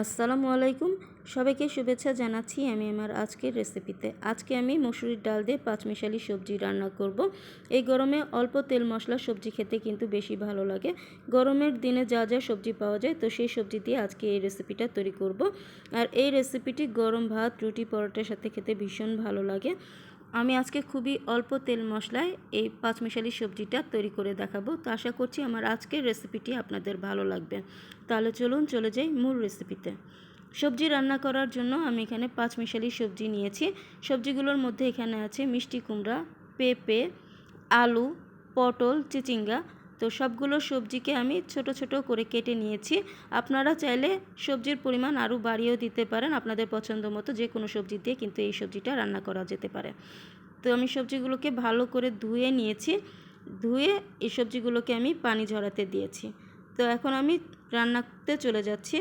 আসসালামু আলাইকুম। সবাইকে শুভেচ্ছা জানাচ্ছি আমি আমার আজকের রেসিপিতে। আজকে আমি মসুরির ডাল দিয়ে পাঁচমিশালি সবজি রান্না করব। এই গরমে অল্প তেল মশলা সবজি খেতে কিন্তু বেশি ভালো লাগে। গরমের দিনে যা যা সবজি পাওয়া যায়, তো সেই সবজি দিয়ে আজকে এই রেসিপিটা তৈরি করব। আর এই রেসিপিটি গরম ভাত, রুটি, পরোটার সাথে খেতে ভীষণ ভালো লাগে। আমি আজকে খুবই অল্প তেল মশলায় এই পাঁচমিশালি সবজিটা তৈরি করে দেখাবো। তো আশা করছি আমার আজকের রেসিপিটি আপনাদের ভালো লাগবে। তাহলে চলুন চলে যাই মূল রেসিপিতে। সবজি রান্না করার জন্য আমি এখানে পাঁচমিশালি সবজি নিয়েছি। সবজিগুলোর মধ্যে এখানে আছে মিষ্টি কুমড়া, পেঁপে, আলু, পটল, চিচিঙ্গা তো সবগুলো সবজিকে আমি ছোট ছোট করে কেটে নিয়েছি। আপনারা চাইলে সবজির পরিমাণ আরও বাড়িয়েও দিতে পারেন। আপনাদের পছন্দ মতো যে কোনো সবজি দিয়ে কিন্তু এই সবজিটা রান্না করা যেতে পারে। তো আমি সবজিগুলোকে ভালো করে ধুয়ে নিয়েছি। ধুয়ে এই সবজিগুলোকে আমি পানি ঝরাতে দিয়েছি। তো এখন আমি রান্নাতে চলে যাচ্ছি।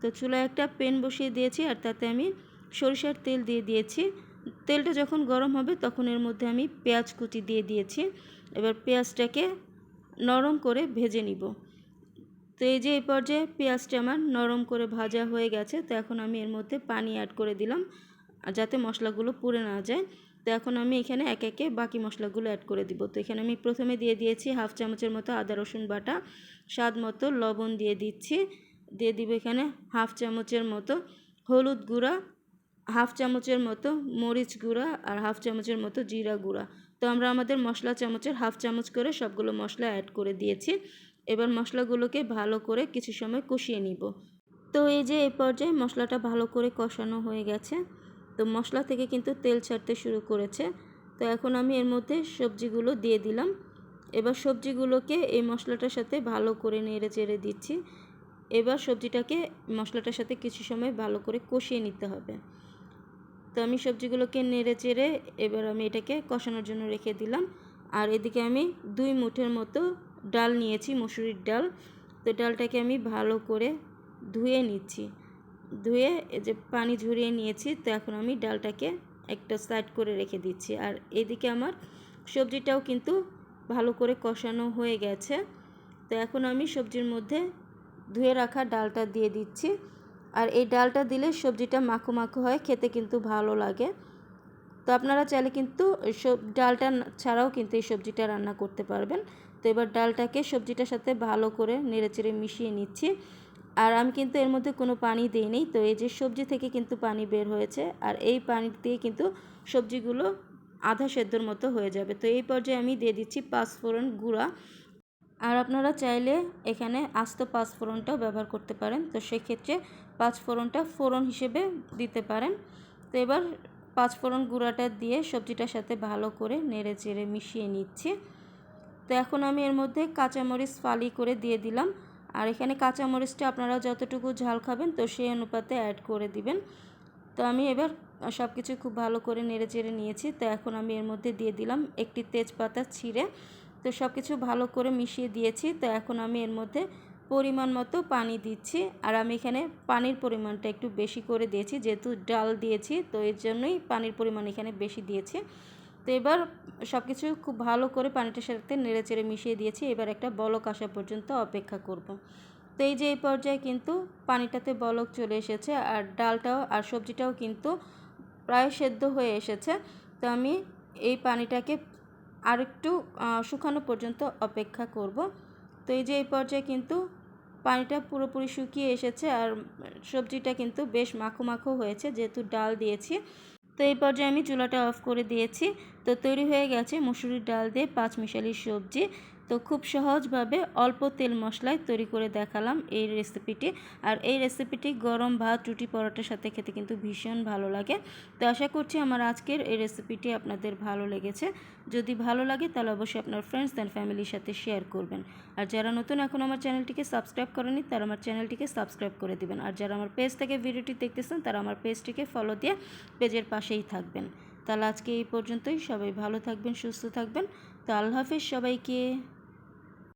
তো চুলায় একটা পেন বসিয়ে দিয়েছি আর তাতে আমি সরিষার তেল দিয়ে দিয়েছি। তেলটা যখন গরম হবে তখন এর মধ্যে আমি পেঁয়াজ কুচি দিয়ে দিয়েছি। এবার পেঁয়াজটাকে নরম করে ভেজে নিব। তো এই যে এই পর্যায়ে পেঁয়াজটা আমার নরম করে ভাজা হয়ে গেছে, তো এখন আমি এর মধ্যে পানি অ্যাড করে দিলাম যাতে মশলাগুলো পুড়ে না যায়। তো এখন আমি এখানে এক একে বাকি মশলাগুলো অ্যাড করে দিব। তো এখানে আমি প্রথমে দিয়ে দিয়েছি হাফ চামচের মতো আদা, রসুন বাটা, স্বাদ মতো লবণ দিয়ে দিচ্ছি। দিয়ে দিব এখানে হাফ চামচের মতো হলুদ গুঁড়া হাফ চামচের মতো মরিচ গুঁড়া আর হাফ চামচের মতো জিরা গুঁড়া। তো আমরা আমাদের মশলা চামচের হাফ চামচ করে সবগুলো মশলা অ্যাড করে দিয়েছি। এবার মশলাগুলোকে ভালো করে কিছু সময় কষিয়ে নিব। তো এই যে এই পর্যায়ে মশলাটা ভালো করে কষানো হয়ে গেছে। তো মশলা থেকে কিন্তু তেল ছাড়তে শুরু করেছে। তো এখন আমি এর মধ্যে সবজিগুলো দিয়ে দিলাম। এবার সবজিগুলোকে এই মশলাটার সাথে ভালো করে নেড়ে চেড়ে দিচ্ছি। এবার সবজিটাকে মশলাটার সাথে কিছু সময় ভালো করে কষিয়ে নিতে হবে। তো আমি সবজিগুলোকে নেড়ে চেড়ে এবার আমি এটাকে কষানোর জন্য রেখে দিলাম। আর এদিকে আমি দুই মুঠের মতো ডাল নিয়েছি, মুসুরির ডাল। তো ডালটাকে আমি ভালো করে ধুয়ে নিচ্ছি। ধুয়ে যে পানি ঝরিয়ে নিয়েছি, তো এখন আমি ডালটাকে একটা সাইড করে রেখে দিচ্ছি। আর এদিকে আমার সবজিটাও কিন্তু ভালো করে কষানো হয়ে গেছে। তো এখন আমি সবজির মধ্যে ধুয়ে রাখা ডালটা দিয়ে দিচ্ছি। আর এই ডালটা দিলে সবজিটা মাখো মাখো হয়, খেতে কিন্তু ভালো লাগে। তো আপনারা চাইলে কিন্তু সব ডালটা ছাড়াও কিন্তু এই সবজিটা রান্না করতে পারবেন। তো এবার ডালটাকে সবজিটার সাথে ভালো করে নেড়েচেড়ে মিশিয়ে নিচ্ছি। আর আমি কিন্তু এর মধ্যে কোনো পানি দিইনি, তো এই যে সবজি থেকে কিন্তু পানি বের হয়েছে। আর এই পানি দিয়ে কিন্তু সবজিগুলো আধা সেদ্ধর মতো হয়ে যাবে। তো এই পর্যায়ে আমি দিয়ে দিচ্ছি পাঁচফোড়ন গুঁড়া। আর আপনারা চাইলে এখানে আস্ত পাঁচফোড়নটাও ব্যবহার করতে পারেন। তো সেক্ষেত্রে পাঁচ পাঁচফোড়নটা ফোড়ন হিসেবে দিতে পারেন। তো এবার পাঁচ পাঁচফোড়ন গুঁড়াটা দিয়ে সবজিটার সাথে ভালো করে নেড়ে চেড়ে মিশিয়ে নিচ্ছি। তো এখন আমি এর মধ্যে কাঁচামরিচ ফালি করে দিয়ে দিলাম। আর এখানে কাঁচামরিচটা আপনারা যতটুকু ঝাল খাবেন তো সেই অনুপাতে অ্যাড করে দিবেন। তো আমি এবার সব কিছু খুব ভালো করে নেড়ে চেড়ে নিয়েছি। তো এখন আমি এর মধ্যে দিয়ে দিলাম একটি তেজপাতা ছিঁড়ে তো সব কিছু ভালো করে মিশিয়ে দিয়েছি। তো এখন আমি এর মধ্যে পরিমাণ মতো পানি দিচ্ছি। আর আমি এখানে পানির পরিমাণটা একটু বেশি করে দিয়েছি, যেহেতু ডাল দিয়েছি, তো এর জন্যই পানির পরিমাণ এখানে বেশি দিয়েছি। তো এবার সব কিছু খুব ভালো করে পানিটার সাথে নেড়ে চেড়ে মিশিয়ে দিয়েছি। এবার একটা বলক আসা পর্যন্ত অপেক্ষা করব। তো এই যে এই পর্যায়ে কিন্তু পানিটাতে বলক চলে এসেছে, আর ডালটাও আর সবজিটাও কিন্তু প্রায় সেদ্ধ হয়ে এসেছে। তো আমি এই পানিটাকে আরেকটু শুকানো পর্যন্ত অপেক্ষা করব। তো এই যে এই পর্যায়ে কিন্তু পানিটা পুরোপুরি শুকিয়ে এসেছে আর সবজিটা কিন্তু বেশ মাখো মাখো হয়েছে যেহেতু ডাল দিয়েছি। তো এই পর্যায়ে আমি চুলাটা অফ করে দিয়েছি। তো তৈরি হয়ে গেছে মুসুরির ডাল দিয়ে পাঁচ মিশালি সবজি। তো খুব সহজভাবে অল্প তেল মশলায় তৈরি করে দেখালাম এই রেসিপিটি আর এই রেসিপিটি গরম ভাত, রুটি, পরোটার সাথে খেতে কিন্তু ভীষণ ভালো লাগে। তো আশা করছি আমার আজকের এই রেসিপিটি আপনাদের ভালো লেগেছে। যদি ভালো লাগে তাহলে অবশ্যই আপনার ফ্রেন্ডস অ্যান্ড ফ্যামিলির সাথে শেয়ার করবেন। আর যারা নতুন এখন আমার চ্যানেলটিকে সাবস্ক্রাইব করেনি তারা আমার চ্যানেলটিকে সাবস্ক্রাইব করে দিবেন। আর যারা আমার পেজ থেকে ভিডিওটি দেখতেছেন তারা আমার পেজটিকে ফলো দিয়ে পেজের পাশেই থাকবেন। তাহলে আজকে এই পর্যন্তই। সবাই ভালো থাকবেন, সুস্থ থাকবেন। তো আল্লাহ হাফিজ সবাইকে